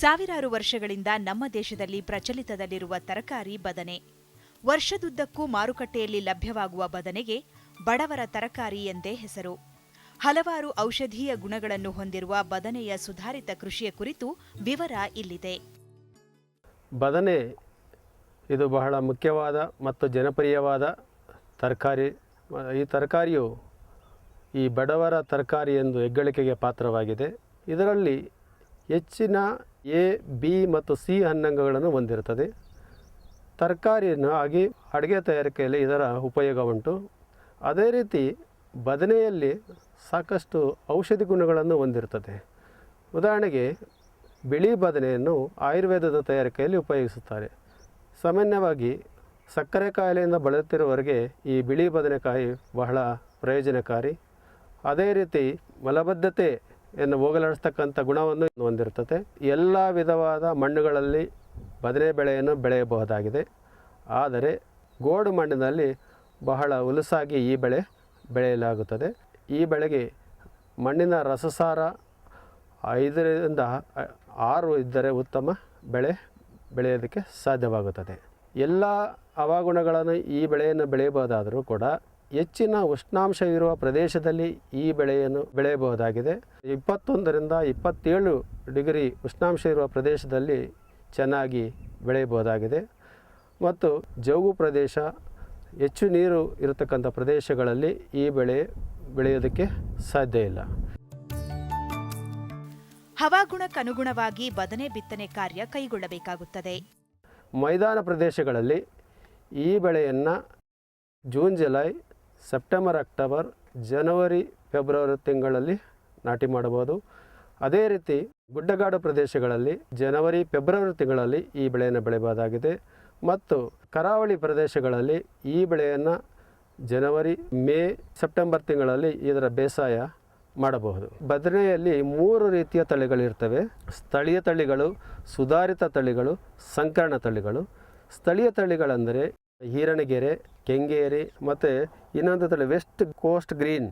ಸಾವಿರಾರು ವರ್ಷಗಳಿಂದ ನಮ್ಮ ದೇಶದಲ್ಲಿ ಪ್ರಚಲಿತದಲ್ಲಿರುವ ತರಕಾರಿ ಬದನೆ. ವರ್ಷದುದ್ದಕ್ಕೂ ಮಾರುಕಟ್ಟೆಯಲ್ಲಿ ಲಭ್ಯವಾಗುವ ಬದನೆಗೆ ಬಡವರ ತರಕಾರಿ ಎಂದೇ ಹೆಸರು. ಹಲವಾರು ಔಷಧೀಯ ಗುಣಗಳನ್ನು ಹೊಂದಿರುವ ಬದನೆಯ ಸುಧಾರಿತ ಕೃಷಿಯ ಕುರಿತು ವಿವರ ಇಲ್ಲಿದೆ. ಬದನೆ ಇದು ಬಹಳ ಮುಖ್ಯವಾದ ಮತ್ತು ಜನಪ್ರಿಯವಾದ ತರಕಾರಿ. ಈ ತರಕಾರಿಯು ಈ ಬಡವರ ತರಕಾರಿ ಎಂದು ಹೆಗ್ಗಳಿಕೆಗೆ ಪಾತ್ರವಾಗಿದೆ. ಇದರಲ್ಲಿ ಹೆಚ್ಚಿನ ಎ, ಬಿ ಮತ್ತು ಸಿ ಅನ್ನಂಗಗಳನ್ನು ಹೊಂದಿರುತ್ತದೆ. ತರಕಾರಿಯನ್ನು ಆಗಿ ಅಡುಗೆ ತಯಾರಿಕೆಯಲ್ಲಿ ಇದರ ಉಪಯೋಗ ಉಂಟು ಅದೇ ರೀತಿ ಬದನೆಯಲ್ಲಿ ಸಾಕಷ್ಟು ಔಷಧಿ ಗುಣಗಳನ್ನು ಹೊಂದಿರುತ್ತದೆ. ಉದಾಹರಣೆಗೆ, ಬಿಳಿ ಬದನೆಯನ್ನು ಆಯುರ್ವೇದದ ತಯಾರಿಕೆಯಲ್ಲಿ ಉಪಯೋಗಿಸುತ್ತಾರೆ. ಸಾಮಾನ್ಯವಾಗಿ ಸಕ್ಕರೆ ಕಾಯಿಲೆಯಿಂದ ಬಳಲುತ್ತಿರುವವರಿಗೆ ಈ ಬಿಳಿ ಬದನೆಕಾಯಿ ಬಹಳ ಪ್ರಯೋಜನಕಾರಿ. ಅದೇ ರೀತಿ ಮಲಬದ್ಧತೆಯನ್ನು ಹೋಗಲಾಡಿಸ್ತಕ್ಕಂಥ ಗುಣವನ್ನು ಹೊಂದಿರುತ್ತದೆ. ಎಲ್ಲ ವಿಧವಾದ ಮಣ್ಣುಗಳಲ್ಲಿ ಬದನೆ ಬೆಳೆಯನ್ನು ಬೆಳೆಯಬಹುದಾಗಿದೆ. ಆದರೆ ಗೋಡು ಮಣ್ಣಿನಲ್ಲಿ ಬಹಳ ಹುಲಸಾಗಿ ಈ ಬೆಳೆ ಬೆಳೆಯಲಾಗುತ್ತದೆ. ಈ ಬೆಳೆಗೆ ಮಣ್ಣಿನ ರಸಸಾರ ಐದರಿಂದ ಆರು ಇದ್ದರೆ ಉತ್ತಮ ಬೆಳೆ ಬೆಳೆಯೋದಕ್ಕೆ ಸಾಧ್ಯವಾಗುತ್ತದೆ. ಎಲ್ಲ ಹವಾಗುಣಗಳನ್ನು ಈ ಬೆಳೆಯನ್ನು ಬೆಳೆಯಬಹುದಾದರೂ ಕೂಡ ಹೆಚ್ಚಿನ ಉಷ್ಣಾಂಶ ಇರುವ ಪ್ರದೇಶದಲ್ಲಿ ಈ ಬೆಳೆಯನ್ನು ಬೆಳೆಯಬಹುದಾಗಿದೆ. ಇಪ್ಪತ್ತೊಂದರಿಂದ ಇಪ್ಪತ್ತೇಳು ಡಿಗ್ರಿ ಉಷ್ಣಾಂಶ ಇರುವ ಪ್ರದೇಶದಲ್ಲಿ ಚೆನ್ನಾಗಿ ಬೆಳೆಯಬಹುದಾಗಿದೆ. ಮತ್ತು ಜೌಗು ಪ್ರದೇಶ ಹೆಚ್ಚು ನೀರು ಇರತಕ್ಕಂಥ ಪ್ರದೇಶಗಳಲ್ಲಿ ಈ ಬೆಳೆ ಬೆಳೆಯೋದಕ್ಕೆ ಸಾಧ್ಯ ಇಲ್ಲ. ಹವಾಗುಣಕ್ಕನುಗುಣವಾಗಿ ಬದನೆ ಬಿತ್ತನೆ ಕಾರ್ಯ ಕೈಗೊಳ್ಳಬೇಕಾಗುತ್ತದೆ. ಮೈದಾನ ಪ್ರದೇಶಗಳಲ್ಲಿ ಈ ಬೆಳೆಯನ್ನು ಜೂನ್ ಜುಲೈ ಸೆಪ್ಟೆಂಬರ್, ಅಕ್ಟೋಬರ್, ಜನವರಿ, ಫೆಬ್ರವರಿ ತಿಂಗಳಲ್ಲಿ ನಾಟಿ ಮಾಡಬಹುದು. ಅದೇ ರೀತಿ ಗುಡ್ಡಗಾಡು ಪ್ರದೇಶಗಳಲ್ಲಿ ಜನವರಿ, ಫೆಬ್ರವರಿ ತಿಂಗಳಲ್ಲಿ ಈ ಬೆಳೆಯನ್ನು ಬೆಳೆಯಬಹುದಾಗಿದೆ. ಮತ್ತು ಕರಾವಳಿ ಪ್ರದೇಶಗಳಲ್ಲಿ ಈ ಬೆಳೆಯನ್ನು ಜನವರಿ, ಮೇ, ಸೆಪ್ಟೆಂಬರ್ ತಿಂಗಳಲ್ಲಿ ಇದರ ಬೇಸಾಯ ಮಾಡಬಹುದು. ಬದನೆಯಲ್ಲಿ ಮೂರು ರೀತಿಯ ತಳಿಗಳಿರ್ತವೆ ಸ್ಥಳೀಯ ತಳಿಗಳು, ಸುಧಾರಿತ ತಳಿಗಳು, ಸಂಕರಣ ತಳಿಗಳು. ಸ್ಥಳೀಯ ತಳಿಗಳೆಂದರೆ ಹೀರಣಗೆರೆ ಕೆಂಗೇರಿ ಮತ್ತು ಇನ್ನೊಂದು ತಳಿ ವೆಸ್ಟ್ ಕೋಸ್ಟ್ ಗ್ರೀನ್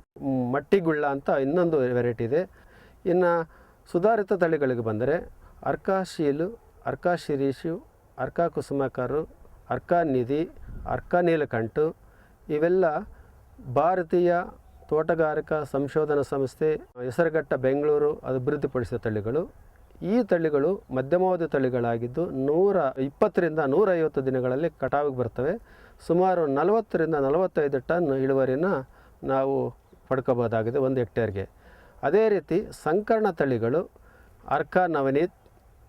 ಮಟ್ಟಿಗುಳ್ಳ ಅಂತ ಇನ್ನೊಂದು ವೆರೈಟಿ ಇದೆ. ಇನ್ನು ಸುಧಾರಿತ ತಳಿಗಳಿಗೆ ಬಂದರೆ ಅರ್ಕಾಶೀಲು ಶೀಲು, ಅರ್ಕಾ ಶಿರೀಶು ಅರ್ಕಾ ಕುಸುಮಕರು, ಅರ್ಕಾ ನಿಧಿ, ಅರ್ಕಾ ನೀಲಕಂಠು ಇವೆಲ್ಲ ಭಾರತೀಯ ತೋಟಗಾರಿಕಾ ಸಂಶೋಧನಾ ಸಂಸ್ಥೆ ಹೆಸರುಘಟ್ಟ ಬೆಂಗಳೂರು ಅಭಿವೃದ್ಧಿಪಡಿಸಿದ ತಳಿಗಳು. ಈ ತಳಿಗಳು ಮಧ್ಯಮಾವಧಿ ತಳಿಗಳಾಗಿದ್ದು ನೂರ ಇಪ್ಪತ್ತರಿಂದ ನೂರೈವತ್ತು ದಿನಗಳಲ್ಲಿ ಕಟಾವಿಗೆ ಬರ್ತವೆ. ಸುಮಾರು ನಲವತ್ತರಿಂದ ನಲವತ್ತೈದು ಟನ್ ಇಳುವರಿನ ನಾವು ಪಡ್ಕೋಬೋದಾಗಿದೆ ಒಂದು ಹೆಕ್ಟೇರ್ಗೆ. ಅದೇ ರೀತಿ ಸಂಕರ್ಣ ತಳಿಗಳು Arka Navneet,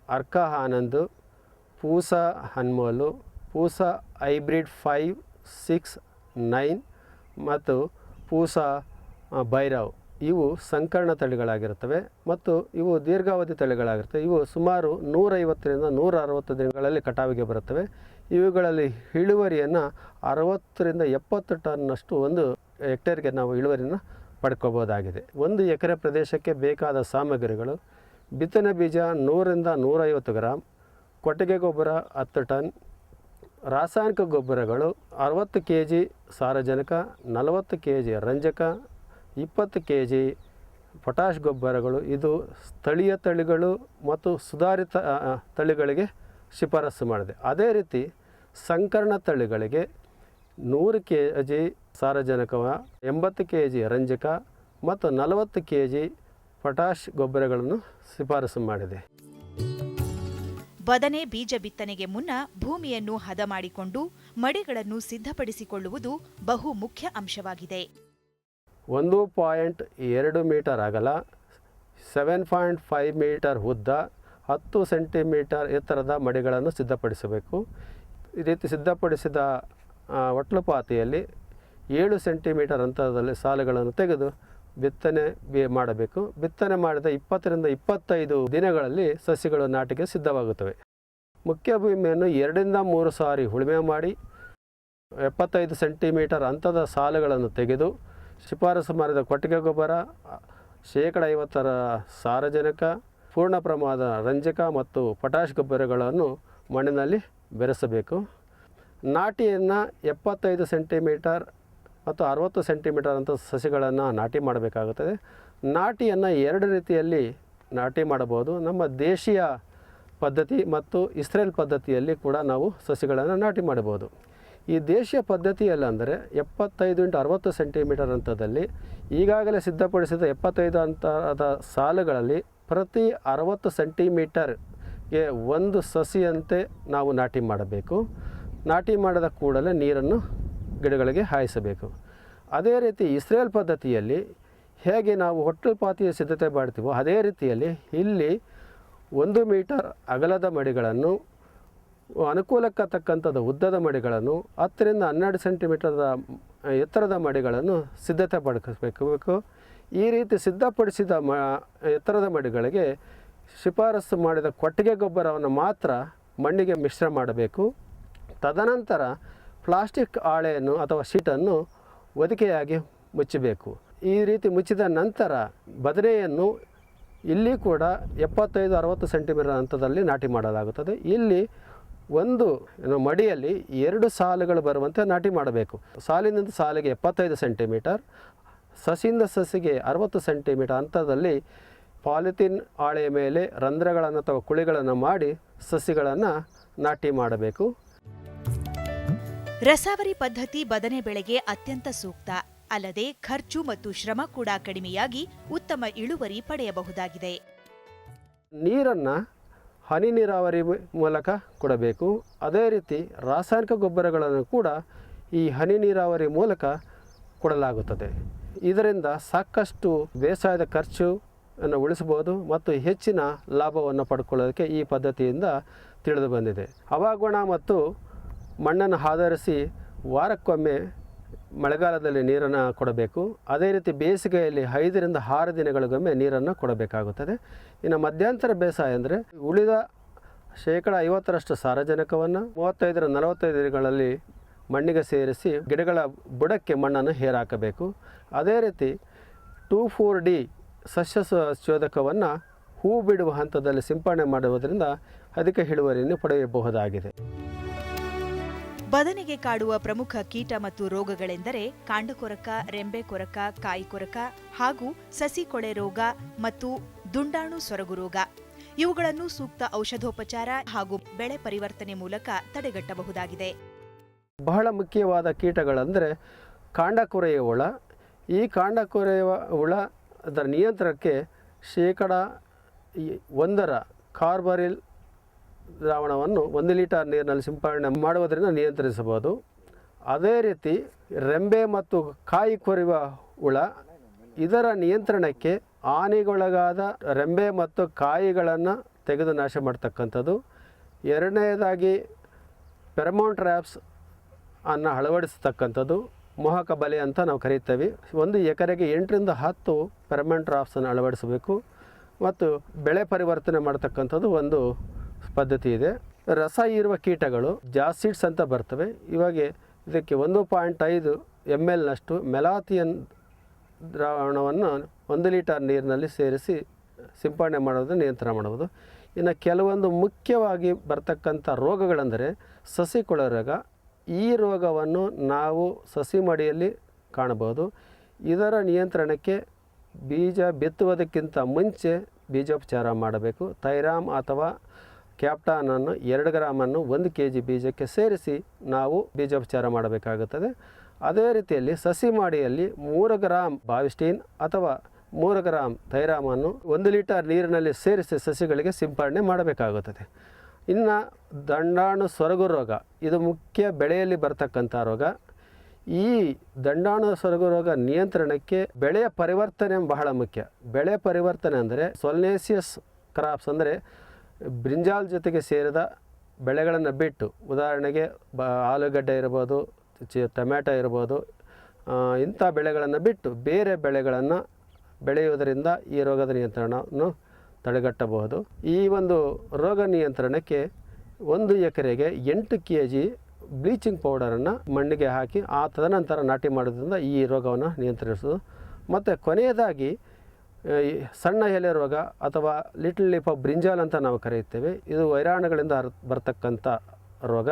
Arka Anand, Pusa ಹನ್ಮೋಲು, Pusa hybrid five, six, nine ಮತ್ತು ಪೂಸಾ ಭೈರವ್. ಇವು ಸಂಕರ್ಣ ತಳಿಗಳಾಗಿರುತ್ತವೆ ಮತ್ತು ಇವು ದೀರ್ಘಾವಧಿ ತಳಿಗಳಾಗಿರ್ತವೆ ಇವು ಸುಮಾರು ನೂರೈವತ್ತರಿಂದ ನೂರ ಅರವತ್ತು ದಿನಗಳಲ್ಲಿ ಕಟಾವಿಗೆ ಬರುತ್ತವೆ. ಇವುಗಳಲ್ಲಿ ಇಳುವರಿಯನ್ನು ಅರವತ್ತರಿಂದ ಎಪ್ಪತ್ತು ಟನ್ನಷ್ಟು ಒಂದು ಹೆಕ್ಟೇರ್ಗೆ ನಾವು ಇಳುವರಿನ ಪಡ್ಕೋಬೋದಾಗಿದೆ. ಒಂದು ಎಕರೆ ಪ್ರದೇಶಕ್ಕೆ ಬೇಕಾದ ಸಾಮಗ್ರಿಗಳು ಬಿತ್ತನೆ ಬೀಜ ನೂರರಿಂದ ನೂರೈವತ್ತು ಗ್ರಾಮ್ ಕೊಟ್ಟಿಗೆ ಗೊಬ್ಬರ ಹತ್ತು ಟನ್, ರಾಸಾಯನಿಕ ಗೊಬ್ಬರಗಳು ಅರವತ್ತು ಕೆ ಜಿ ಸಾರಜನಕ, ನಲವತ್ತು ಕೆ ಜಿ ರಂಜಕ ಇಪ್ಪತ್ತು ಕೆ ಜಿ ಪೊಟ್ಯಾಷ್ ಗೊಬ್ಬರಗಳು, ಇದು ಸ್ಥಳೀಯ ತಳಿಗಳು ಮತ್ತು ಸುಧಾರಿತ ತಳಿಗಳಿಗೆ ಶಿಫಾರಸು ಮಾಡಿದೆ. ಅದೇ ರೀತಿ ಸಂಕರಣ ತಳಿಗಳಿಗೆ ನೂರು ಕೆ ಜಿ ಸಾರಜನಕವ, ಎಂಬತ್ತು ಕೆ ಜಿ ರಂಜಕ ಮತ್ತು ನಲವತ್ತು ಕೆ ಜಿ ಪೊಟ್ಯಾಷ್ ಗೊಬ್ಬರಗಳನ್ನು ಶಿಫಾರಸು ಮಾಡಿದೆ. ಬದನೆ ಬೀಜ ಬಿತ್ತನೆಗೆ ಮುನ್ನ ಭೂಮಿಯನ್ನು ಹದ ಮಾಡಿಕೊಂಡು ಮಡಿಗಳನ್ನು ಸಿದ್ಧಪಡಿಸಿಕೊಳ್ಳುವುದು ಬಹು ಮುಖ್ಯ ಅಂಶವಾಗಿದೆ. ಒಂದು ಪಾಯಿಂಟ್ ಎರಡು ಮೀಟರ್ ಅಗಲ ಸೆವೆನ್ ಪಾಯಿಂಟ್ ಫೈವ್ ಮೀಟರ್ ಉದ್ದ, ಹತ್ತು ಸೆಂಟಿಮೀಟರ್ ಎತ್ತರದ ಮಡಿಗಳನ್ನು ಸಿದ್ಧಪಡಿಸಬೇಕು. ಈ ರೀತಿ ಸಿದ್ಧಪಡಿಸಿದ ಒಟ್ಲು ಪಾತಿಯಲ್ಲಿ ಏಳು ಸೆಂಟಿಮೀಟರ್ ಅಂತರದಲ್ಲಿ ಸಾಲುಗಳನ್ನು ತೆಗೆದು ಬಿತ್ತನೆ ಮಾಡಬೇಕು. ಬಿತ್ತನೆ ಮಾಡಿದ ಇಪ್ಪತ್ತರಿಂದ ಇಪ್ಪತ್ತೈದು ದಿನಗಳಲ್ಲಿ ಸಸಿಗಳು ನಾಟಿಗೆ ಸಿದ್ಧವಾಗುತ್ತವೆ. ಮುಖ್ಯ ಭೂಮಿಯನ್ನು ಎರಡರಿಂದ ಮೂರು ಸಾರಿ ಉಳುಮೆ ಮಾಡಿ, ಎಪ್ಪತ್ತೈದು ಸೆಂಟಿಮೀಟರ್ ಅಂತದ ಸಾಲುಗಳನ್ನು ತೆಗೆದು ಶಿಫಾರಸು ಮಾಡಿದ ಕೊಟ್ಟಿಗೆ ಗೊಬ್ಬರ, ಶೇಕಡ ಐವತ್ತರ ಸಾರಜನಕ, ಪೂರ್ಣ ಪ್ರಮಾಣದ ರಂಜಕ ಮತ್ತು ಪೊಟ್ಯಾಷ್ ಗೊಬ್ಬರಗಳನ್ನು ಮಣ್ಣಿನಲ್ಲಿ ಬೆರೆಸಬೇಕು. ನಾಟಿಯನ್ನು ಎಪ್ಪತ್ತೈದು ಸೆಂಟಿಮೀಟರ್ ಮತ್ತು ಅರವತ್ತು ಸೆಂಟಿಮೀಟರ್ ಅಂತ ಸಸಿಗಳನ್ನು ನಾಟಿ ಮಾಡಬೇಕಾಗುತ್ತದೆ. ನಾಟಿಯನ್ನು ಎರಡು ರೀತಿಯಲ್ಲಿ ನಾಟಿ ಮಾಡಬಹುದು. ನಮ್ಮ ದೇಶೀಯ ಪದ್ಧತಿ ಮತ್ತು ಇಸ್ರೇಲ್ ಪದ್ಧತಿಯಲ್ಲಿ ಕೂಡ ನಾವು ಸಸಿಗಳನ್ನು ನಾಟಿ ಮಾಡಬಹುದು. ಈ ದೇಶೀಯ ಪದ್ಧತಿಯಲ್ಲ ಅಂದರೆ ಎಪ್ಪತ್ತೈದು ಇಂಟು ಅರವತ್ತು ಸೆಂಟಿಮೀಟರ್ ಹಂತದಲ್ಲಿ ಈಗಾಗಲೇ ಸಿದ್ಧಪಡಿಸಿದ ಎಪ್ಪತ್ತೈದು ಅಂತರದ ಸಾಲುಗಳಲ್ಲಿ ಪ್ರತಿ ಅರವತ್ತು ಸೆಂಟಿಮೀಟರ್ಗೆ ಒಂದು ಸಸಿಯಂತೆ ನಾವು ನಾಟಿ ಮಾಡಬೇಕು. ನಾಟಿ ಮಾಡಿದ ಕೂಡಲೇ ನೀರನ್ನು ಗಿಡಗಳಿಗೆ ಹಾಯಿಸಬೇಕು. ಅದೇ ರೀತಿ ಇಸ್ರೇಲ್ ಪದ್ಧತಿಯಲ್ಲಿ ಹೇಗೆ ನಾವು ಹೊಟ್ಟಲು ಪಾತಿಯ ಸಿದ್ಧತೆ ಮಾಡ್ತೀವೋ ಅದೇ ರೀತಿಯಲ್ಲಿ ಇಲ್ಲಿ ಒಂದು ಮೀಟರ್ ಅಗಲದ ಮಡಿಗಳನ್ನು ಅನುಕೂಲಕ್ಕೆ ತಕ್ಕಂಥದ್ದು ಉದ್ದದ ಮಡಿಗಳನ್ನು ಹತ್ತರಿಂದ ಹನ್ನೆರಡು ಸೆಂಟಿಮೀಟರ್ದ ಎತ್ತರದ ಮಡಿಗಳನ್ನು ಸಿದ್ಧತೆ ಪಡಿಸಬೇಕು ಈ ರೀತಿ ಸಿದ್ಧಪಡಿಸಿದ ಮ, ಎತ್ತರದ ಮಡಿಗಳಿಗೆ ಶಿಫಾರಸು ಮಾಡಿದ ಕೊಟ್ಟಿಗೆ ಗೊಬ್ಬರವನ್ನು ಮಾತ್ರ ಮಣ್ಣಿಗೆ ಮಿಶ್ರ ಮಾಡಬೇಕು. ತದನಂತರ ಪ್ಲಾಸ್ಟಿಕ್ ಹಾಳೆಯನ್ನು ಅಥವಾ ಶೀಟನ್ನು ಹೊದಿಕೆಯಾಗಿ ಮುಚ್ಚಬೇಕು. ಈ ರೀತಿ ಮುಚ್ಚಿದ ನಂತರ ಬದನೆಯನ್ನು ಇಲ್ಲಿ ಕೂಡ ಎಪ್ಪತ್ತೈದು ಅರವತ್ತು ಸೆಂಟಿಮೀಟರ್ ಹಂತದಲ್ಲಿ ನಾಟಿ ಮಾಡಲಾಗುತ್ತದೆ. ಇಲ್ಲಿ ಒಂದು ಮಡಿಯಲ್ಲಿ ಎರಡು ಸಾಲುಗಳು ಬರುವಂತೆ ನಾಟಿ ಮಾಡಬೇಕು. ಸಾಲಿನಿಂದ ಸಾಲಿಗೆ ಎಪ್ಪತ್ತೈದು ಸೆಂಟಿಮೀಟರ್ ಸಸಿಯಿಂದ ಸಸಿಗೆ ಅರವತ್ತು ಸೆಂಟಿಮೀಟರ್ ಅಂತರದಲ್ಲಿ ಪಾಲಿಥೀನ್ ಹಾಳೆಯ ಮೇಲೆ ರಂಧ್ರಗಳನ್ನು ಅಥವಾ ಕುಳಿಗಳನ್ನು ಮಾಡಿ ಸಸಿಗಳನ್ನು ನಾಟಿ ಮಾಡಬೇಕು. ರಸಾವರಿ ಪದ್ಧತಿ ಬದನೆ ಬೆಳೆಗೆ ಅತ್ಯಂತ ಸೂಕ್ತ. ಅಲ್ಲದೆ ಖರ್ಚು ಮತ್ತು ಶ್ರಮ ಕೂಡ ಕಡಿಮೆಯಾಗಿ ಉತ್ತಮ ಇಳುವರಿ ಪಡೆಯಬಹುದಾಗಿದೆ. ನೀರನ್ನು ಹನಿ ನೀರಾವರಿ ಮೂಲಕ ಕೊಡಬೇಕು. ಅದೇ ರೀತಿ ರಾಸಾಯನಿಕ ಗೊಬ್ಬರಗಳನ್ನು ಕೂಡ ಈ ಹನಿ ನೀರಾವರಿ ಮೂಲಕ ಕೊಡಲಾಗುತ್ತದೆ. ಇದರಿಂದ ಸಾಕಷ್ಟು ಬೇಸಾಯದ ಖರ್ಚು ಅನ್ನು ಉಳಿಸಬಹುದು ಮತ್ತು ಹೆಚ್ಚಿನ ಲಾಭವನ್ನು ಪಡ್ಕೊಳ್ಳೋದಕ್ಕೆ ಈ ಪದ್ಧತಿಯಿಂದ ತಿಳಿದು ಬಂದಿದೆ. ಹವಾಗುಣ ಮತ್ತು ಮಣ್ಣನ್ನು ಆಧರಿಸಿ ವಾರಕ್ಕೊಮ್ಮೆ ಮಳೆಗಾಲದಲ್ಲಿ ನೀರನ್ನು ಕೊಡಬೇಕು. ಅದೇ ರೀತಿ ಬೇಸಿಗೆಯಲ್ಲಿ ಐದರಿಂದ ಆರು ದಿನಗಳಿಗೊಮ್ಮೆ ನೀರನ್ನು ಕೊಡಬೇಕಾಗುತ್ತದೆ. ಇನ್ನು ಮಧ್ಯಾಂತರ ಬೇಸಾಯ ಅಂದರೆ ಉಳಿದ ಶೇಕಡ ಐವತ್ತರಷ್ಟು ಸಾರಜನಕವನ್ನು ಮೂವತ್ತೈದರ ನಲವತ್ತೈದು ದಿನಗಳಲ್ಲಿ ಮಣ್ಣಿಗೆ ಸೇರಿಸಿ ಗಿಡಗಳ ಬುಡಕ್ಕೆ ಮಣ್ಣನ್ನು ಹೇರಾಕಬೇಕು. ಅದೇ ರೀತಿ ಟೂ ಫೋರ್ ಡಿ ಸಸ್ಯ ಶೋಧಕವನ್ನು ಹೂ ಬಿಡುವ ಹಂತದಲ್ಲಿ ಸಿಂಪಡಣೆ ಮಾಡುವುದರಿಂದ ಅಧಿಕ ಇಳುವರಿಯನ್ನು ಪಡೆಯಬಹುದಾಗಿದೆ. ಬದನೆಗೆ ಕಾಡುವ ಪ್ರಮುಖ ಕೀಟ ಮತ್ತು ರೋಗಗಳೆಂದರೆ ಕಾಂಡಕೊರಕ, ರೆಂಬೆ ಕೊರಕ, ಕಾಯಿ ಕೊರಕ ಹಾಗೂ ಸಸಿ ಕೊಳೆ ರೋಗ ಮತ್ತು ದುಂಡಾಣು ಸೊರಗು ರೋಗ. ಇವುಗಳನ್ನು ಸೂಕ್ತ ಔಷಧೋಪಚಾರ ಹಾಗೂ ಬೆಳೆ ಪರಿವರ್ತನೆ ಮೂಲಕ ತಡೆಗಟ್ಟಬಹುದಾಗಿದೆ. ಬಹಳ ಮುಖ್ಯವಾದ ಕೀಟಗಳೆಂದರೆ ಕಾಂಡ ಕೊರೆಯ ಹುಳ. ಈ ಕಾಂಡ ಕೊರೆಯ ಹುಳ ಅದರ ನಿಯಂತ್ರಣಕ್ಕೆ ಶೇಕಡ ಒಂದರ ಕಾರ್ಬರಿಲ್ ದ್ರಾವಣವನ್ನು ಒಂದು ಲೀಟರ್ ನೀರಿನಲ್ಲಿ ಸಿಂಪಡಣೆ ಮಾಡುವುದರಿಂದ ನಿಯಂತ್ರಿಸಬಹುದು. ಅದೇ ರೀತಿ ರೆಂಬೆ ಮತ್ತು ಕಾಯಿ ಕೊರೆಯುವ ಹುಳ ಇದರ ನಿಯಂತ್ರಣಕ್ಕೆ ಹಾನಿಗೊಳಗಾದ ರೆಂಬೆ ಮತ್ತು ಕಾಯಿಗಳನ್ನು ತೆಗೆದು ನಾಶ ಮಾಡ್ತಕ್ಕಂಥದ್ದು. ಎರಡನೆಯದಾಗಿ ಪೆರಮೋನ್ ಟ್ರ್ಯಾಪ್ಸ್ ಅನ್ನು ಅಳವಡಿಸ್ತಕ್ಕಂಥದ್ದು. ಮೋಹಕ ಬಲೆ ಅಂತ ನಾವು ಕರೀತೇವೆ. ಒಂದು ಎಕರೆಗೆ ಎಂಟರಿಂದ ಹತ್ತು ಪೆರಮೌನ್ ಟ್ರ್ಯಾಪ್ಸನ್ನು ಅಳವಡಿಸಬೇಕು. ಮತ್ತು ಬೆಳೆ ಪರಿವರ್ತನೆ ಮಾಡ್ತಕ್ಕಂಥದ್ದು ಒಂದು ಪದ್ಧತಿ ಇದೆ. ರಸ ಇರುವ ಕೀಟಗಳು, ಜಾಸಿಡ್ಸ್ ಅಂತ ಬರ್ತವೆ. ಇವಾಗ ಇದಕ್ಕೆ ಒಂದು ಪಾಯಿಂಟ್ ಐದು ಎಂ ಎಲ್ನಷ್ಟು ಮೆಲಾಥಿಯನ್ ದ್ರಾವಣವನ್ನು ಒಂದು ಲೀಟರ್ ನೀರಿನಲ್ಲಿ ಸೇರಿಸಿ ಸಿಂಪಡಣೆ ಮಾಡೋದು, ನಿಯಂತ್ರಣ ಮಾಡುವುದು ಇನ್ನು ಕೆಲವೊಂದು ಮುಖ್ಯವಾಗಿ ಬರ್ತಕ್ಕಂಥ ರೋಗಗಳೆಂದರೆ ಸಸಿ ಕೊಳ ರೋಗ ಈ ರೋಗವನ್ನು ನಾವು ಸಸಿ ಮಡಿಯಲ್ಲಿ ಕಾಣಬಹುದು. ಇದರ ನಿಯಂತ್ರಣಕ್ಕೆ ಬೀಜ ಬಿತ್ತುವುದಕ್ಕಿಂತ ಮುಂಚೆ ಬೀಜೋಪಚಾರ ಮಾಡಬೇಕು. ಥೈರಾಮ್ ಅಥವಾ ಕ್ಯಾಪ್ಟಾನನ್ನು ಎರಡು ಗ್ರಾಮನ್ನು ಒಂದು ಕೆ ಜಿ ಬೀಜಕ್ಕೆ ಸೇರಿಸಿ ನಾವು ಬೀಜೋಪಚಾರ ಮಾಡಬೇಕಾಗುತ್ತದೆ. ಅದೇ ರೀತಿಯಲ್ಲಿ ಸಸಿ ಮಾಡಿಯಲ್ಲಿ ಮೂರು ಗ್ರಾಮ್ ಬಾವಿಸ್ಟೀನ್ ಅಥವಾ ಮೂರು ಗ್ರಾಮ್ ಥೈರಾಮನ್ನು ಒಂದು ಲೀಟರ್ ನೀರಿನಲ್ಲಿ ಸೇರಿಸಿ ಸಸಿಗಳಿಗೆ ಸಿಂಪಡಣೆ ಮಾಡಬೇಕಾಗುತ್ತದೆ. ಇನ್ನು ದಂಡಾಣು ಸೊರಗು ರೋಗ, ಇದು ಮುಖ್ಯ ಬೆಳೆಯಲ್ಲಿ ಬರತಕ್ಕಂಥ ರೋಗ. ಈ ದಂಡಾಣು ಸೊರಗು ರೋಗ ನಿಯಂತ್ರಣಕ್ಕೆ ಬೆಳೆಯ ಪರಿವರ್ತನೆ ಬಹಳ ಮುಖ್ಯ. ಬೆಳೆ ಪರಿವರ್ತನೆ ಅಂದರೆ ಸೊಲ್ನೇಸಿಯಸ್ ಕ್ರಾಪ್ಸ್ ಅಂದರೆ ಬ್ರಿಂಜಾಲ್ ಜೊತೆಗೆ ಸೇರಿದ ಬೆಳೆಗಳನ್ನು ಬಿಟ್ಟು, ಉದಾಹರಣೆಗೆ ಬ, ಆಲೂಗಡ್ಡೆ ಇರ್ಬೋದು, ಚಿ, ಟೊಮ್ಯಾಟೊ ಇರ್ಬೋದು ಇಂಥ ಬೆಳೆಗಳನ್ನು ಬಿಟ್ಟು ಬೇರೆ ಬೆಳೆಗಳನ್ನು ಬೆಳೆಯುವುದರಿಂದ ಈ ರೋಗದ ನಿಯಂತ್ರಣವನ್ನು ತಡೆಗಟ್ಟಬಹುದು. ಈ ಒಂದು ರೋಗ ನಿಯಂತ್ರಣಕ್ಕೆ ಒಂದು ಎಕರೆಗೆ ಎಂಟು ಕೆ ಜಿ ಬ್ಲೀಚಿಂಗ್ ಪೌಡರನ್ನು ಮಣ್ಣಿಗೆ ಹಾಕಿ ಆ ತದನಂತರ ನಾಟಿ ಮಾಡೋದ್ರಿಂದ ಈ ರೋಗವನ್ನು ನಿಯಂತ್ರಿಸೋದು ಮತ್ತು ಕೊನೆಯದಾಗಿ ಸಣ್ಣ ಎಲೆ ರೋಗ ಅಥವಾ ಲಿಟಲ್ ಲೀಫ್ ಆಫ್ ಬ್ರಿಂಜಾಲ್ ಅಂತ ನಾವು ಕರೆಯುತ್ತೇವೆ. ಇದು ವೈರಾಣುಗಳಿಂದ ಬರ್ತಕ್ಕಂಥ ರೋಗ.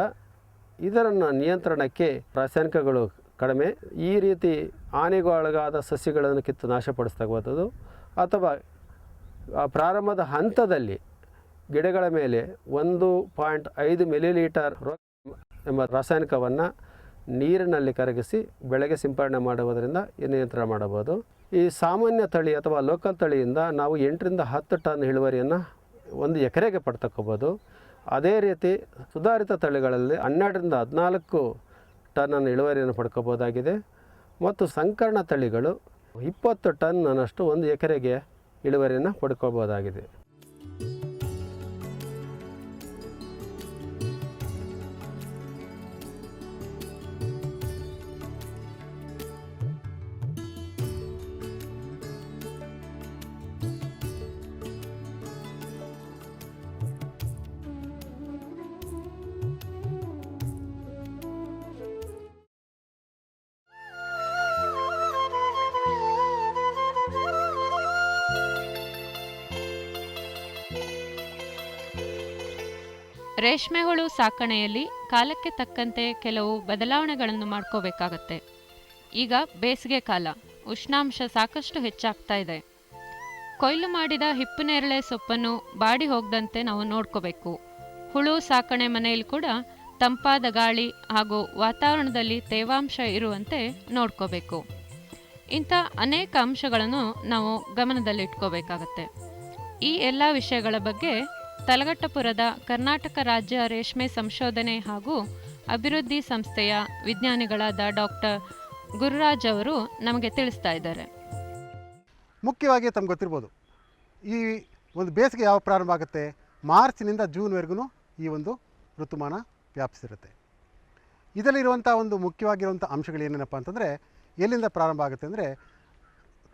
ಇದರನ್ನು ನಿಯಂತ್ರಣಕ್ಕೆ ರಾಸಾಯನಿಕಗಳು ಕಡಿಮೆ. ಈ ರೀತಿ ಹಾನಿಗೊಳಗಾದ ಸಸ್ಯಗಳನ್ನು ಕಿತ್ತು ನಾಶಪಡಿಸ್ತಕ್ಕಂಥದ್ದು. ಅಥವಾ ಪ್ರಾರಂಭದ ಹಂತದಲ್ಲಿ ಗಿಡಗಳ ಮೇಲೆ ಒಂದು ಪಾಯಿಂಟ್ ಐದು ಮಿಲಿಲೀಟರ್ ಲೀಟರ್ ಎಂಬ ರಾಸಾಯನಿಕವನ್ನು ನೀರಿನಲ್ಲಿ ಕರಗಿಸಿ ಬೆಳೆಗೆ ಸಿಂಪಡಣೆ ಮಾಡುವುದರಿಂದ ನಿಯಂತ್ರಣ ಮಾಡಬಹುದು. ಈ ಸಾಮಾನ್ಯ ತಳಿ ಅಥವಾ ಲೋಕಲ್ ತಳಿಯಿಂದ ನಾವು ಎಂಟರಿಂದ ಹತ್ತು ಟನ್ ಇಳುವರಿಯನ್ನು ಒಂದು ಎಕರೆಗೆ ಪಡ್ತಕ್ಕೋಬೋದು ಅದೇ ರೀತಿ ಸುಧಾರಿತ ತಳಿಗಳಲ್ಲಿ ಹನ್ನೆರಡರಿಂದ ಹದಿನಾಲ್ಕು ಟನ್ನನ್ನು ಇಳುವರಿಯನ್ನು ಪಡ್ಕೋಬೋದಾಗಿದೆ. ಮತ್ತು ಸಂಕರ್ಣ ತಳಿಗಳು ಇಪ್ಪತ್ತು ಟನ್ನಷ್ಟು ಒಂದು ಎಕರೆಗೆ ಇಳುವರಿಯನ್ನು ಪಡ್ಕೋಬೋದಾಗಿದೆ. ರೇಷ್ಮೆ ಹುಳು ಸಾಕಣೆಯಲ್ಲಿ ಕಾಲಕ್ಕೆ ತಕ್ಕಂತೆ ಕೆಲವು ಬದಲಾವಣೆಗಳನ್ನು ಮಾಡ್ಕೋಬೇಕಾಗತ್ತೆ. ಈಗ ಬೇಸಿಗೆ ಕಾಲ, ಉಷ್ಣಾಂಶ ಸಾಕಷ್ಟು ಹೆಚ್ಚಾಗ್ತಾ ಇದೆ. ಕೊಯ್ಲು ಮಾಡಿದ ಹಿಪ್ಪುನೇರಳೆ ಸೊಪ್ಪನ್ನು ಬಾಡಿ ಹೋಗದಂತೆ ನಾವು ನೋಡ್ಕೋಬೇಕು. ಹುಳು ಸಾಕಣೆ ಮನೆಯಲ್ಲಿ ಕೂಡ ತಂಪಾದ ಗಾಳಿ ಹಾಗೂ ವಾತಾವರಣದಲ್ಲಿ ತೇವಾಂಶ ಇರುವಂತೆ ನೋಡ್ಕೋಬೇಕು. ಇಂಥ ಅನೇಕ ಅಂಶಗಳನ್ನು ನಾವು ಗಮನದಲ್ಲಿಟ್ಕೋಬೇಕಾಗತ್ತೆ. ಈ ಎಲ್ಲ ವಿಷಯಗಳ ಬಗ್ಗೆ ತಲಗಟ್ಟಪುರದ ಕರ್ನಾಟಕ ರಾಜ್ಯ ರೇಷ್ಮೆ ಸಂಶೋಧನೆ ಹಾಗೂ ಅಭಿವೃದ್ಧಿ ಸಂಸ್ಥೆಯ ವಿಜ್ಞಾನಿಗಳಾದ ಡಾಕ್ಟರ್ ಗುರುರಾಜ್ ಅವರು ನಮಗೆ ತಿಳಿಸ್ತಾ ಇದ್ದಾರೆ. ಮುಖ್ಯವಾಗಿ ತಮ್ಗೆ ಗೊತ್ತಿರ್ಬೋದು, ಈ ಒಂದು ಬೇಸಿಗೆ ಯಾವ ಪ್ರಾರಂಭ ಆಗುತ್ತೆ? ಮಾರ್ಚ್ನಿಂದ ಜೂನ್ವರೆಗೂ ಈ ಒಂದು ಋತುಮಾನ ವ್ಯಾಪಿಸಿರುತ್ತೆ. ಇದರಲ್ಲಿರುವಂಥ ಒಂದು ಮುಖ್ಯವಾಗಿರುವಂಥ ಅಂಶಗಳು ಏನೇನಪ್ಪ ಅಂತಂದರೆ, ಎಲ್ಲಿಂದ ಪ್ರಾರಂಭ ಆಗುತ್ತೆ ಅಂದರೆ,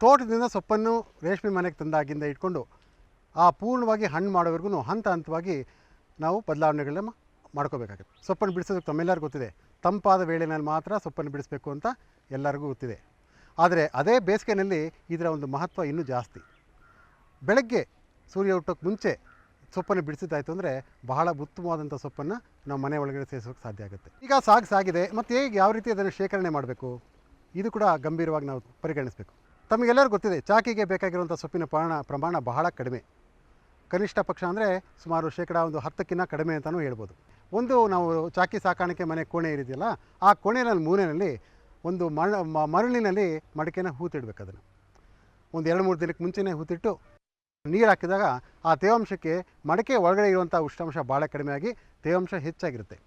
ತೋಟದಿಂದ ಸೊಪ್ಪನ್ನು ರೇಷ್ಮೆ ಮನೆಗೆ ತಂದಾಗಿಂದ ಇಟ್ಕೊಂಡು ಆ ಪೂರ್ಣವಾಗಿ ಹಣ್ಣು ಮಾಡೋವರೆಗೂ ಹಂತ ಹಂತವಾಗಿ ನಾವು ಬದಲಾವಣೆಗಳನ್ನ ಮಾಡ್ಕೋಬೇಕಾಗುತ್ತೆ. ಸೊಪ್ಪನ್ನು ಬಿಡಿಸೋದಕ್ಕೆ ತಮ್ಮೆಲ್ಲರಿಗೂ ಗೊತ್ತಿದೆ. ತಂಪಾದ ವೇಳೆನಲ್ಲಿ ಮಾತ್ರ ಸೊಪ್ಪನ್ನು ಬಿಡಿಸಬೇಕು ಅಂತ ಎಲ್ಲರಿಗೂ ಗೊತ್ತಿದೆ. ಆದರೆ ಅದೇ ಬೇಸಿಗೆನಲ್ಲಿ ಇದರ ಒಂದು ಮಹತ್ವ ಇನ್ನೂ ಜಾಸ್ತಿ. ಬೆಳಗ್ಗೆ ಸೂರ್ಯ ಹುಟ್ಟೋಕ್ಕೆ ಮುಂಚೆ ಸೊಪ್ಪನ್ನು ಬಿಡಿಸಿದ್ದಾಯಿತು ಅಂದರೆ ಬಹಳ ಉತ್ತಮವಾದಂಥ ಸೊಪ್ಪನ್ನು ನಾವು ಮನೆ ಒಳಗಡೆ ಸೇರಿಸೋಕೆ ಸಾಧ್ಯ ಆಗುತ್ತೆ. ಈಗ ಸಾಗ್ ಸಾಗಿದೆ. ಮತ್ತು ಹೇಗೆ ಯಾವ ರೀತಿ ಅದನ್ನು ಶೇಖರಣೆ ಮಾಡಬೇಕು? ಇದು ಕೂಡ ಗಂಭೀರವಾಗಿ ನಾವು ಪರಿಗಣಿಸಬೇಕು. ತಮಗೆಲ್ಲರೂ ಗೊತ್ತಿದೆ, ಚಾಕಿಗೆ ಬೇಕಾಗಿರುವಂಥ ಸೊಪ್ಪಿನ ಪ್ರಮಾಣ ಪ್ರಮಾಣ ಬಹಳ ಕಡಿಮೆ. ಕನಿಷ್ಠ ಪಕ್ಷ ಅಂದರೆ ಸುಮಾರು ಶೇಕಡ ಒಂದು ಹತ್ತಕ್ಕಿಂತ ಕಡಿಮೆ ಅಂತಲೂ ಹೇಳ್ಬೋದು. ಒಂದು ನಾವು ಚಾಕಿ ಸಾಕಾಣಿಕೆ ಮನೆ ಕೋಣೆ ಇರಿದೆಯಲ್ಲ, ಆ ಕೋಣೆಯಲ್ಲಿ ಮೂಲೆಯಲ್ಲಿ ಒಂದು ಮರಳಿನಲ್ಲಿ ಮಡಿಕೆನ ಹೂತಿಡ್ಬೇಕು ಅದನ್ನು. ಒಂದು ಎರಡು ಮೂರು ದಿನಕ್ಕೆ ಮುಂಚೆನೇ ಹೂತಿಟ್ಟು ನೀರು ಹಾಕಿದಾಗ ಆ ತೇವಾಂಶಕ್ಕೆ ಮಡಿಕೆ ಒಳಗಡೆ ಇರುವಂಥ ಉಷ್ಣಾಂಶ ಭಾಳ ಕಡಿಮೆಯಾಗಿ ತೇವಾಂಶ ಹೆಚ್ಚಾಗಿರುತ್ತೆ.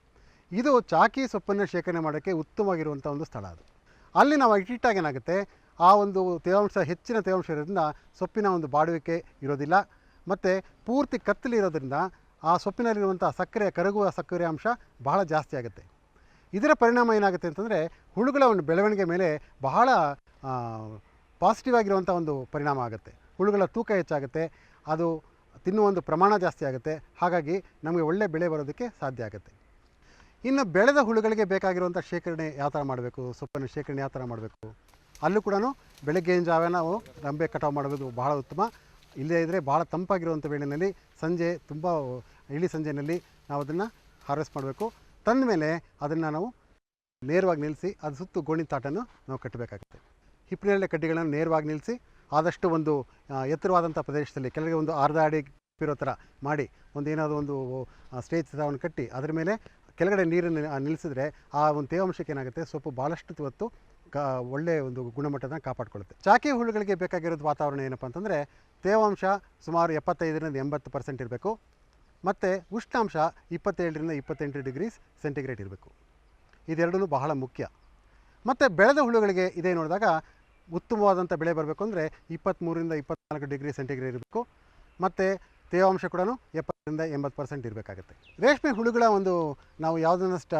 ಇದು ಚಾಕಿ ಸೊಪ್ಪನ್ನು ಶೇಖರಣೆ ಮಾಡೋಕ್ಕೆ ಉತ್ತಮವಾಗಿರುವಂಥ ಒಂದು ಸ್ಥಳ ಅದು. ಅಲ್ಲಿ ನಾವು ಇಟ್ಟಿಟ್ಟಾಗ ಏನಾಗುತ್ತೆ, ಆ ಒಂದು ತೇವಾಂಶ ಹೆಚ್ಚಿನ ತೇವಾಂಶ ಇರೋದ್ರಿಂದ ಸೊಪ್ಪಿನ ಒಂದು ಬಾಡುವಿಕೆ ಇರೋದಿಲ್ಲ. ಮತ್ತು ಪೂರ್ತಿ ಕತ್ತಲಿರೋದ್ರಿಂದ ಆ ಸೊಪ್ಪಿನಲ್ಲಿರುವಂಥ ಸಕ್ಕರೆ ಕರಗುವ ಸಕ್ಕರೆ ಅಂಶ ಬಹಳ ಜಾಸ್ತಿ ಆಗುತ್ತೆ. ಇದರ ಪರಿಣಾಮ ಏನಾಗುತ್ತೆ ಅಂತಂದರೆ ಹುಳುಗಳ ಒಂದು ಬೆಳವಣಿಗೆ ಮೇಲೆ ಬಹಳ ಪಾಸಿಟಿವ್ ಆಗಿರುವಂಥ ಒಂದು ಪರಿಣಾಮ ಆಗುತ್ತೆ. ಹುಳುಗಳ ತೂಕ ಹೆಚ್ಚಾಗುತ್ತೆ, ಅದು ತಿನ್ನುವ ಒಂದು ಪ್ರಮಾಣ ಜಾಸ್ತಿ ಆಗುತ್ತೆ, ಹಾಗಾಗಿ ನಮಗೆ ಒಳ್ಳೆ ಬೆಳೆ ಬರೋದಕ್ಕೆ ಸಾಧ್ಯ ಆಗುತ್ತೆ. ಇನ್ನು ಬೆಳೆದ ಹುಳುಗಳಿಗೆ ಬೇಕಾಗಿರುವಂಥ ಶೇಖರಣೆ ಯಾವ ಥರ ಮಾಡಬೇಕು, ಸೊಪ್ಪನ್ನು ಶೇಖರಣೆ ಯಾವ ಥರ ಮಾಡಬೇಕು? ಅಲ್ಲೂ ಕೂಡ ಬೆಳಗ್ಗೆ ಜಾವ ನಾವು ರಂಬೆ ಕಟಾವು ಮಾಡೋದು ಬಹಳ ಉತ್ತಮ. ಇಲ್ಲದೇ ಇದ್ದರೆ ಭಾಳ ತಂಪಾಗಿರುವಂಥ ವೇಳೆಯಲ್ಲಿ ಸಂಜೆ ತುಂಬ ಇಳಿ ಸಂಜೆಯಲ್ಲಿ ನಾವು ಅದನ್ನು ಹಾರ್ವೆಸ್ಟ್ ಮಾಡಬೇಕು. ತಂದ ಮೇಲೆ ಅದನ್ನು ನಾವು ನೇರವಾಗಿ ನಿಲ್ಲಿಸಿ ಅದು ಸುತ್ತು ಗೋಣಿ ತಾಟನ್ನು ನಾವು ಕಟ್ಟಬೇಕಾಗುತ್ತೆ. ಹಿಪ್ಪಿನಳ್ಳೆ ಕಡ್ಡಿಗಳನ್ನು ನೇರವಾಗಿ ನಿಲ್ಲಿಸಿ ಆದಷ್ಟು ಒಂದು ಎತ್ತರವಾದಂಥ ಪ್ರದೇಶದಲ್ಲಿ ಕೆಳಗೆ ಒಂದು ಅರ್ಧ ಅಡಿ ಇರೋ ಥರ ಮಾಡಿ ಒಂದು ಏನಾದರೂ ಒಂದು ಸ್ಟೇಜ್ ಥರವನ್ನು ಕಟ್ಟಿ ಅದರ ಮೇಲೆ ಕೆಳಗಡೆ ನೀರನ್ನು ನಿಲ್ಲಿಸಿದ್ರೆ ಆ ಒಂದು ತೇವಾಂಶಕ್ಕೆ ಏನಾಗುತ್ತೆ ಸೊಪ್ಪು ಭಾಳಷ್ಟು ಹೊತ್ತು ಕಾ ಒಳ್ಳೆಯ ಒಂದು ಗುಣಮಟ್ಟದ ಕಾಪಾಡಿಕೊಳ್ಳುತ್ತೆ. ಚಾಕಿ ಹುಳುಗಳಿಗೆ ಬೇಕಾಗಿರೋದು ವಾತಾವರಣ ಏನಪ್ಪ ಅಂತಂದರೆ ತೇವಾಂಶ ಸುಮಾರು ಎಪ್ಪತ್ತೈದರಿಂದ ಎಂಬತ್ತು ಪರ್ಸೆಂಟ್ ಇರಬೇಕು. ಮತ್ತು ಉಷ್ಣಾಂಶ ಇಪ್ಪತ್ತೇಳರಿಂದ ಇಪ್ಪತ್ತೆಂಟು ಡಿಗ್ರೀಸ್ ಸೆಂಟಿಗ್ರೇಡ್ ಇರಬೇಕು. ಇದೆರಡೂ ಬಹಳ ಮುಖ್ಯ. ಮತ್ತು ಬೆಳೆದ ಹುಳುಗಳಿಗೆ ಇದೇ ನೋಡಿದಾಗ ಉತ್ತಮವಾದಂಥ ಬೆಳೆ ಬರಬೇಕು ಅಂದರೆ ಇಪ್ಪತ್ತ್ಮೂರಿಂದ ಇಪ್ಪತ್ನಾಲ್ಕು ಡಿಗ್ರಿ ಸೆಂಟಿಗ್ರೇಡ್ ಇರಬೇಕು. ಮತ್ತು ತೇವಾಂಶ ಕೂಡ ಎಪ್ಪತ್ತರಿಂದ ಎಂಬತ್ತು ಪರ್ಸೆಂಟ್ ಇರಬೇಕಾಗುತ್ತೆ. ರೇಷ್ಮೆ ಹುಳುಗಳ ಒಂದು ನಾವು ಯಾವುದನ್ನು ಸ್ಟ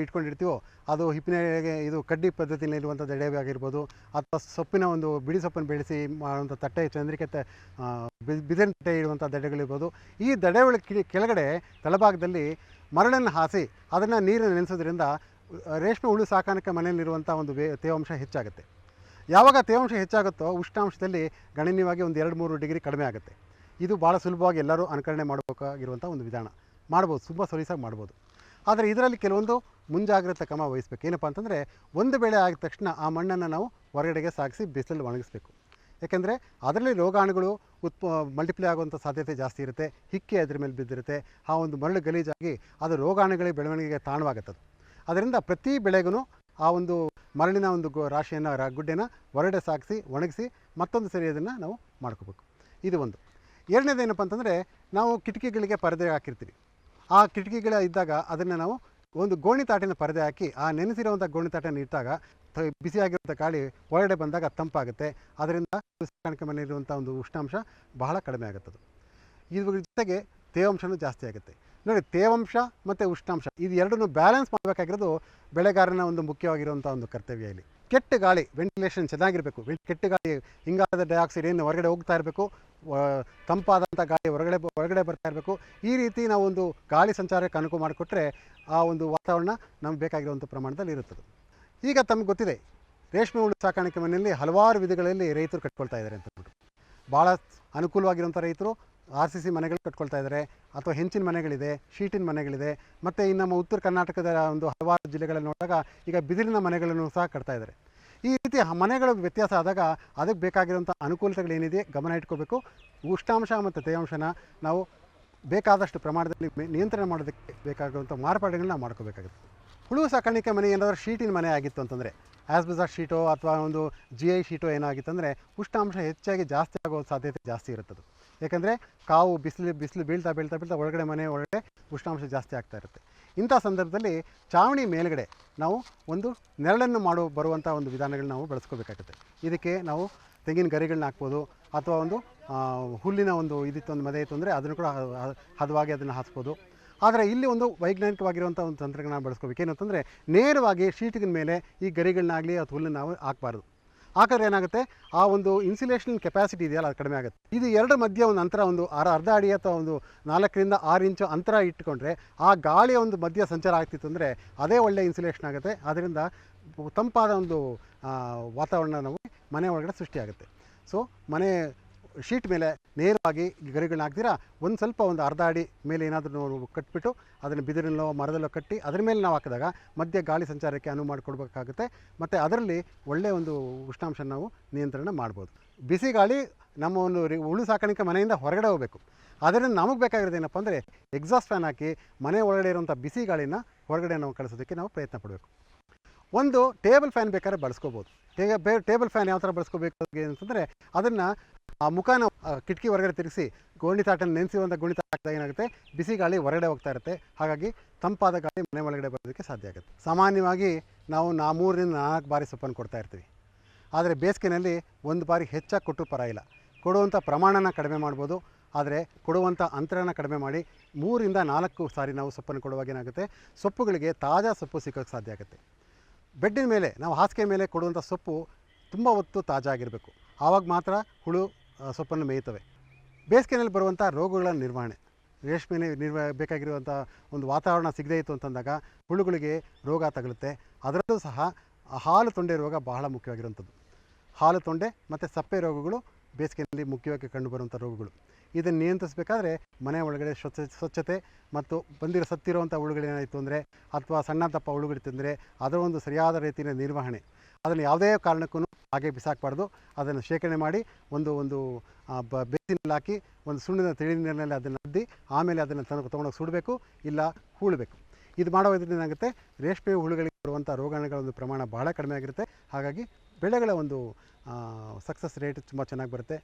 ಇಟ್ಕೊಂಡಿರ್ತೀವೋ, ಅದು ಹಿಪ್ಪಿನಗೆ ಇದು ಕಡ್ಡಿ ಪದ್ಧತಿಯಲ್ಲಿ ಇರುವಂಥ ದಡೆವೆ ಆಗಿರ್ಬೋದು, ಅಥವಾ ಸೊಪ್ಪಿನ ಒಂದು ಬಿಡಿ ಸೊಪ್ಪನ್ನು ಬೆಳೆಸಿ ಮಾಡುವಂಥ ತಟ್ಟೆ ಚಂದ್ರಿಕೆ ತ- ಬಿದಿರಿನ ತಟ್ಟೆ ಇಡುವಂಥ ದಡೆಗಳಿರ್ಬೋದು, ಈ ದಡೆಗಳ ಕಿ- ಕೆಳಗಡೆ ತಳಭಾಗದಲ್ಲಿ ಮರಳನ್ನು ಹಾಸಿ ಅದನ್ನು ನೀರನ್ನು ನೆನೆಸೋದ್ರಿಂದ ರೇಷ್ಮೆ ಹುಳು ಸಾಕಾಣಿಕೆ ಮನೆಯಲ್ಲಿರುವಂಥ ಒಂದು ತೇವಾಂಶ ಹೆಚ್ಚಾಗುತ್ತೆ. ಯಾವಾಗ ತೇವಾಂಶ ಹೆಚ್ಚಾಗುತ್ತೋ ಉಷ್ಣಾಂಶದಲ್ಲಿ ಗಣನೀಯವಾಗಿ ಒಂದು ಎರಡು ಮೂರು ಡಿಗ್ರಿ ಕಡಿಮೆ ಆಗುತ್ತೆ. ಇದು ಭಾಳ ಸುಲಭವಾಗಿ ಎಲ್ಲರೂ ಅನುಕರಣೆ ಮಾಡಬೇಕಾಗಿರುವಂಥ ಒಂದು ವಿಧಾನ. ಮಾಡ್ಬೋದು, ತುಂಬ ಸೊಲೀಸಾಗಿ ಮಾಡ್ಬೋದು. ಆದರೆ ಇದರಲ್ಲಿ ಕೆಲವೊಂದು ಮುಂಜಾಗ್ರತೆ ಕ್ರಮ ವಹಿಸ್ಬೇಕು. ಏನಪ್ಪ ಅಂತಂದರೆ, ಒಂದು ಬೆಳೆ ಆಗಿದ ತಕ್ಷಣ ಆ ಮಣ್ಣನ್ನು ನಾವು ಹೊರಗಡೆಗೆ ಸಾಗಿಸಿ ಬಿಸಿಲಲ್ಲಿ ಒಣಗಿಸ್ಬೇಕು. ಯಾಕೆಂದರೆ, ಅದರಲ್ಲಿ ರೋಗಾಣುಗಳು ಉತ್ಪ ಮಲ್ಟಿಪ್ಲೈ ಆಗುವಂಥ ಸಾಧ್ಯತೆ ಜಾಸ್ತಿ ಇರುತ್ತೆ, ಹಿಕ್ಕಿ ಅದ್ರ ಮೇಲೆ ಬಿದ್ದಿರುತ್ತೆ, ಆ ಒಂದು ಮರಳು ಗಲೀಜಾಗಿ ಅದು ರೋಗಾಣುಗಳಿಗೆ ಬೆಳವಣಿಗೆಗೆ ತಾಣವಾಗುತ್ತದೆ. ಅದರಿಂದ ಪ್ರತಿ ಬೆಳೆಗೂ ಆ ಒಂದು ಮರಳಿನ ಒಂದು ಗೊ, ರಾಶಿಯನ್ನು ಗುಡ್ಡೆನ ಹೊರಡೆ ಸಾಗಿಸಿ, ಒಣಗಿಸಿ ಮತ್ತೊಂದು ಸರಿ ಅದನ್ನು ನಾವು ಮಾಡ್ಕೋಬೇಕು. ಇದು ಒಂದು. ಎರಡನೇದೇನಪ್ಪ ಅಂತಂದರೆ ನಾವು ಕಿಟಕಿಗಳಿಗೆ ಪರದೆ ಹಾಕಿರ್ತೀವಿ. ಆ ಕಿಟಕಿಗಳ ಇದ್ದಾಗ ಅದನ್ನು ನಾವು ಒಂದು ಗೋಣಿ ತಾಟಿನ ಪರದೆ ಹಾಕಿ, ಆ ನೆನೆಸಿರುವಂಥ ಗೋಣಿ ತಾಟನ್ನು ಇಟ್ಟಾಗ ಬಿಸಿಯಾಗಿರುವಂಥ ಗಾಳಿ ಒಳಗಡೆ ಬಂದಾಗ ತಂಪಾಗುತ್ತೆ. ಅದರಿಂದ ಸಾಕಾಣಿಕೆ ಮನೆಯಲ್ಲಿರುವಂಥ ಒಂದು ಉಷ್ಣಾಂಶ ಬಹಳ ಕಡಿಮೆ ಆಗುತ್ತದೆ. ಇದ್ರ ಜೊತೆಗೆ ತೇವಾಂಶನೂ ಜಾಸ್ತಿ ಆಗುತ್ತೆ. ನೋಡಿ, ತೇವಾಂಶ ಮತ್ತು ಉಷ್ಣಾಂಶ ಇದು ಎರಡನ್ನೂ ಬ್ಯಾಲೆನ್ಸ್ ಮಾಡಬೇಕಾಗಿರೋದು ಬೆಳೆಗಾರನ ಒಂದು ಮುಖ್ಯವಾಗಿರುವಂಥ ಒಂದು ಕರ್ತವ್ಯ ಇಲ್ಲಿ. ಕೆಟ್ಟ ಗಾಳಿ ವೆಂಟಿಲೇಷನ್ ಚೆನ್ನಾಗಿರಬೇಕು. ಕೆಟ್ಟ ಗಾಳಿ, ಇಂಗಾಲದ ಡೈಆಕ್ಸೈಡ್ ಏನು ಹೊರಗಡೆ ಹೋಗ್ತಾ ಇರಬೇಕು ತಂಪಾದಂಥ ಗಾಳಿ ಹೊರಗಡೆ ಹೊರಗಡೆ ಬರ್ತಾ ಇರಬೇಕು. ಈ ರೀತಿ ನಾವು ಒಂದು ಗಾಳಿ ಸಂಚಾರಕ್ಕೆ ಅನುಕೂಲ ಮಾಡಿಕೊಟ್ರೆ ಆ ಒಂದು ವಾತಾವರಣ ನಮ್ಗೆ ಬೇಕಾಗಿರುವಂಥ ಪ್ರಮಾಣದಲ್ಲಿ ಇರುತ್ತದೆ. ಈಗ ತಮಗೆ ಗೊತ್ತಿದೆ, ರೇಷ್ಮೆ ಹುಳು ಸಾಕಾಣಿಕೆ ಮನೆಯಲ್ಲಿ ಹಲವಾರು ವಿಧಗಳಲ್ಲಿ ರೈತರು ಕಟ್ಕೊಳ್ತಾ ಇದ್ದಾರೆ ಅಂತ ಹೇಳ್ಬಿಟ್ಟು ಭಾಳ ಅನುಕೂಲವಾಗಿರುವಂಥ ರೈತರು ಆರ್ ಸಿ ಸಿ ಮನೆಗಳು ಕಟ್ಕೊಳ್ತಾ ಇದ್ದಾರೆ ಅಥವಾ ಹೆಂಚಿನ ಮನೆಗಳಿದೆ, ಶೀಟಿನ ಮನೆಗಳಿದೆ, ಮತ್ತು ಈ ನಮ್ಮ ಉತ್ತರ ಕರ್ನಾಟಕದ ಒಂದು ಹಲವಾರು ಜಿಲ್ಲೆಗಳಲ್ಲಿ ನೋಡಿದಾಗ ಈಗ ಬಿದಿರಿನ ಮನೆಗಳನ್ನು ಸಹ ಕಟ್ತಾ ಇದ್ದಾರೆ ಈ ರೀತಿ ಮನೆಗಳ ವ್ಯತ್ಯಾಸ ಆದಾಗ ಅದಕ್ಕೆ ಬೇಕಾಗಿರುವಂಥ ಅನುಕೂಲತೆಗಳೇನಿದೆ ಗಮನ ಇಟ್ಕೋಬೇಕು. ಉಷ್ಣಾಂಶ ಮತ್ತು ತೇವಾಂಶನ ನಾವು ಬೇಕಾದಷ್ಟು ಪ್ರಮಾಣದಲ್ಲಿ ನಿಯಂತ್ರಣ ಮಾಡೋದಕ್ಕೆ ಬೇಕಾಗಿರುವಂಥ ಮಾರ್ಪಾಡುಗಳನ್ನ ಮಾಡ್ಕೋಬೇಕಾಗುತ್ತೆ. ಹುಳು ಸಾಕಾಣಿಕೆ ಮನೆ ಏನಾದರೂ ಶೀಟಿನ ಮನೆ ಆಗಿತ್ತು ಅಂತಂದರೆ ಆಸ್ಬೆಜಾರ್ ಶೀಟೋ ಅಥವಾ ಒಂದು ಜಿ ಐ ಶೀಟೋ ಏನಾಗಿತ್ತಂದರೆ ಉಷ್ಣಾಂಶ ಹೆಚ್ಚಾಗಿ ಜಾಸ್ತಿ ಆಗೋ ಸಾಧ್ಯತೆ ಜಾಸ್ತಿ ಇರುತ್ತದೆ. ಯಾಕಂದರೆ ಕಾವು ಬಿಸಿಲು ಬಿಸಿಲು ಬೀಳ್ತಾ ಬೀಳ್ತಾ ಬೀಳ್ತಾ ಒಳಗಡೆ ಮನೆ ಒಳಗಡೆ ಉಷ್ಣಾಂಶ ಜಾಸ್ತಿ ಆಗ್ತಾ ಇರುತ್ತೆ. ಇಂಥ ಸಂದರ್ಭದಲ್ಲಿ ಚಾವಣಿ ಮೇಲುಗಡೆ ನಾವು ಒಂದು ನೆರಳನ್ನು ಮಾಡೋ ಬರುವಂಥ ಒಂದು ವಿಧಾನಗಳನ್ನ ನಾವು ಬಳಸ್ಕೋಬೇಕಾಗುತ್ತೆ. ಇದಕ್ಕೆ ನಾವು ತೆಂಗಿನ ಗರಿಗಳನ್ನ ಹಾಕ್ಬೋದು, ಅಥವಾ ಒಂದು ಹುಲ್ಲಿನ ಒಂದು ಇದಿತ್ತು, ಒಂದು ಮದೆ ಇತ್ತು ಅಂದರೆ ಅದನ್ನು ಕೂಡ ಹದವಾಗಿ ಅದನ್ನು ಹಾಸ್ಬೋದು. ಆದರೆ ಇಲ್ಲಿ ಒಂದು ವೈಜ್ಞಾನಿಕವಾಗಿರುವಂಥ ಒಂದು ತಂತ್ರಜ್ಞಾನ ಬಳಸ್ಕೋಬೇಕು. ಏನಂತಂದರೆ, ನೇರವಾಗಿ ಶೀಟಿನ ಮೇಲೆ ಈ ಗರಿಗಳನ್ನಾಗಲಿ ಅಥವಾ ಹುಲ್ಲನ್ನು ನಾವು ಹಾಕಬಾರ್ದು. ಹಾಕಿದ್ರೆ ಏನಾಗುತ್ತೆ? ಆ ಒಂದು ಇನ್ಸುಲೇಷನ್ ಕೆಪಾಸಿಟಿ ಇದೆಯಲ್ಲ, ಅದು ಕಡಿಮೆ ಆಗುತ್ತೆ. ಇದು ಎರಡು ಮಧ್ಯೆ ಒಂದು ಅಂತರ, ಒಂದು ಅರ, ಅರ್ಧ ಅಡಿ ಅಥವಾ ಒಂದು ನಾಲ್ಕರಿಂದ ಆರು ಇಂಚು ಅಂತರ ಇಟ್ಕೊಂಡ್ರೆ ಆ ಗಾಳಿಯ ಒಂದು ಮಧ್ಯ ಸಂಚಾರ ಆಗ್ತಿತ್ತು ಅಂದರೆ ಅದೇ ಒಳ್ಳೆ ಇನ್ಸುಲೇಷನ್ ಆಗುತ್ತೆ. ಅದರಿಂದ ತಂಪಾದ ಒಂದು ವಾತಾವರಣ ನಾವು ಮನೆ ಒಳಗಡೆ ಸೃಷ್ಟಿಯಾಗುತ್ತೆ. ಸೊ ಮನೆ ಶೀಟ್ ಮೇಲೆ ನೇರವಾಗಿ ಗರಿಗಳನ್ನ ಹಾಕ್ತೀರಾ? ಒಂದು ಸ್ವಲ್ಪ ಒಂದು ಅರ್ಧ ಅಡಿ ಮೇಲೆ ಏನಾದರೂ ಕಟ್ಬಿಟ್ಟು ಅದನ್ನು ಬಿದಿರಿನಲ್ಲೋ ಮರದಲ್ಲೋ ಕಟ್ಟಿ ಅದರ ಮೇಲೆ ನಾವು ಹಾಕಿದಾಗ ಮಧ್ಯೆ ಗಾಳಿ ಸಂಚಾರಕ್ಕೆ ಅನುವು ಮಾಡಿಕೊಡ್ಬೇಕಾಗುತ್ತೆ. ಮತ್ತು ಅದರಲ್ಲಿ ಒಳ್ಳೆಯ ಒಂದು ಉಷ್ಣಾಂಶ ನಾವು ನಿಯಂತ್ರಣ ಮಾಡ್ಬೋದು. ಬಿಸಿ ಗಾಳಿ ನಮ್ಮ ಒಂದು ಉಳು ಸಾಕಾಣಿಕೆ ಮನೆಯಿಂದ ಹೊರಗಡೆ ಹೋಗಬೇಕು. ಅದರಿಂದ ನಮಗೆ ಬೇಕಾಗಿರೋದು ಏನಪ್ಪ ಅಂದರೆ ಎಕ್ಸಾಸ್ಟ್ ಫ್ಯಾನ್ ಹಾಕಿ ಮನೆ ಒಳಗಡೆ ಇರುವಂಥ ಬಿಸಿ ಗಾಳಿನ ಹೊರಗಡೆ ನಾವು ಕಳಿಸೋದಕ್ಕೆ ನಾವು ಪ್ರಯತ್ನ ಪಡಬೇಕು. ಒಂದು ಟೇಬಲ್ ಫ್ಯಾನ್ ಬೇಕಾದ್ರೆ ಬಳಸ್ಕೋಬೋದು. ಟೇಬಲ್ ಫ್ಯಾನ್ ಯಾವ ಥರ ಬಳಸ್ಕೋಬೇಕು ಅಂತಂದರೆ ಅದನ್ನು ಆ ಮುಖಾನ ಕಿಟಕಿ ಹೊರಗಡೆ ತಿರುಗಿಸಿ ಗೋಣಿ ತಾಟನ್ನು ನೆನೆಸಿರುವಂಥ ಗೋಣಿ ತಾಟ ಏನಾಗುತ್ತೆ? ಬಿಸಿ ಗಾಳಿ ಹೊರಗಡೆ ಹೋಗ್ತಾ ಇರುತ್ತೆ. ಹಾಗಾಗಿ ತಂಪಾದ ಗಾಳಿ ಮನೆ ಒಳಗಡೆ ಬರೋದಕ್ಕೆ ಸಾಧ್ಯ ಆಗುತ್ತೆ. ಸಾಮಾನ್ಯವಾಗಿ ನಾವು ನಾ ಮೂರರಿಂದ ನಾಲ್ಕು ಬಾರಿ ಸೊಪ್ಪನ್ನು ಕೊಡ್ತಾ ಇರ್ತೀವಿ. ಆದರೆ ಬೇಸಿಗೆನಲ್ಲಿ ಒಂದು ಬಾರಿ ಹೆಚ್ಚಾಗಿ ಕೊಟ್ಟರೂ ಪರ ಇಲ್ಲ ಕೊಡುವಂಥ ಪ್ರಮಾಣನ ಕಡಿಮೆ ಮಾಡ್ಬೋದು. ಆದರೆ ಕೊಡುವಂಥ ಅಂತರನ ಕಡಿಮೆ ಮಾಡಿ ಮೂರಿಂದ ನಾಲ್ಕು ಸಾರಿ ನಾವು ಸೊಪ್ಪನ್ನು ಕೊಡುವಾಗ ಏನಾಗುತ್ತೆ? ಸೊಪ್ಪುಗಳಿಗೆ ತಾಜಾ ಸೊಪ್ಪು ಸಿಕ್ಕೋಕ್ಕೆ ಸಾಧ್ಯ ಆಗುತ್ತೆ. ಬೆಡ್ಡಿನ ಮೇಲೆ, ನಾವು ಹಾಸಿಗೆ ಮೇಲೆ ಕೊಡುವಂಥ ಸೊಪ್ಪು ತುಂಬ ಹೊತ್ತು ತಾಜಾ ಆಗಿರಬೇಕು. ಆವಾಗ ಮಾತ್ರ ಹುಳು ಸೊಪ್ಪನ್ನು ಮೇಯ್ತವೆ. ಬೇಸಿಗೆನಲ್ಲಿ ಬರುವಂಥ ರೋಗಗಳ ನಿರ್ವಹಣೆ ರೇಷ್ಮೆ ನಿರ್ವ, ಬೇಕಾಗಿರುವಂಥ ಒಂದು ವಾತಾವರಣ ಸಿಗದೇ ಇತ್ತು ಅಂತಂದಾಗ ಹುಳುಗಳಿಗೆ ರೋಗ ತಗಲುತ್ತೆ. ಅದರಲ್ಲೂ ಸಹ ಹಾಲು ತೊಂಡೆ ರೋಗ ಬಹಳ ಮುಖ್ಯವಾಗಿರುವಂಥದ್ದು. ಹಾಲು ತೊಂಡೆ ಮತ್ತು ಸಪ್ಪೆ ರೋಗಗಳು ಬೇಸಿಗೆಯಲ್ಲಿ ಮುಖ್ಯವಾಗಿ ಕಂಡುಬರುವಂಥ ರೋಗಗಳು. ಇದನ್ನು ನಿಯಂತ್ರಿಸಬೇಕಾದ್ರೆ ಮನೆ ಒಳಗಡೆ ಸ್ವಚ್ಛ, ಸ್ವಚ್ಛತೆ ಮತ್ತು ಬಂದಿರೋ ಸತ್ತಿರುವಂಥ ಹುಳುಗಳೇನಾಯಿತು ಅಂದರೆ, ಅಥವಾ ಸಣ್ಣ ದಪ್ಪ ತಿಂದರೆ ಅದರ ಒಂದು ಸರಿಯಾದ ರೀತಿಯ ನಿರ್ವಹಣೆ. ಅದನ್ನು ಯಾವುದೇ ಕಾರಣಕ್ಕೂ ಹಾಗೆ ಬಿಸಾಕಬಾರ್ದು. ಅದನ್ನು ಶೇಖರಣೆ ಮಾಡಿ ಒಂದು ಒಂದು ಬೇಸಿನಲ್ಲಿ ಹಾಕಿ ಒಂದು ಸುಣ್ಣಿನ ತಿಳಿ ನೀರಿನಲ್ಲಿ ಅದನ್ನು ಅದ್ದಿ ಆಮೇಲೆ ಅದನ್ನು ತನಕ ತೊಗೊಂಡೋಗಿ ಸುಡಬೇಕು, ಇಲ್ಲ ಹೂಳಬೇಕು. ಇದು ಮಾಡೋದ್ರಿಂದ ಏನಾಗುತ್ತೆ, ರೇಷ್ಮೆ ಹುಳುಗಳಿಗೆ ಬರುವಂಥ ರೋಗಾಣುಗಳ ಒಂದು ಪ್ರಮಾಣ ಬಹಳ ಕಡಿಮೆ ಆಗಿರುತ್ತೆ. ಹಾಗಾಗಿ ಬೆಳೆಗಳ ಒಂದು ಸಕ್ಸಸ್ ರೇಟ್ ತುಂಬ ಚೆನ್ನಾಗಿ ಬರುತ್ತೆ.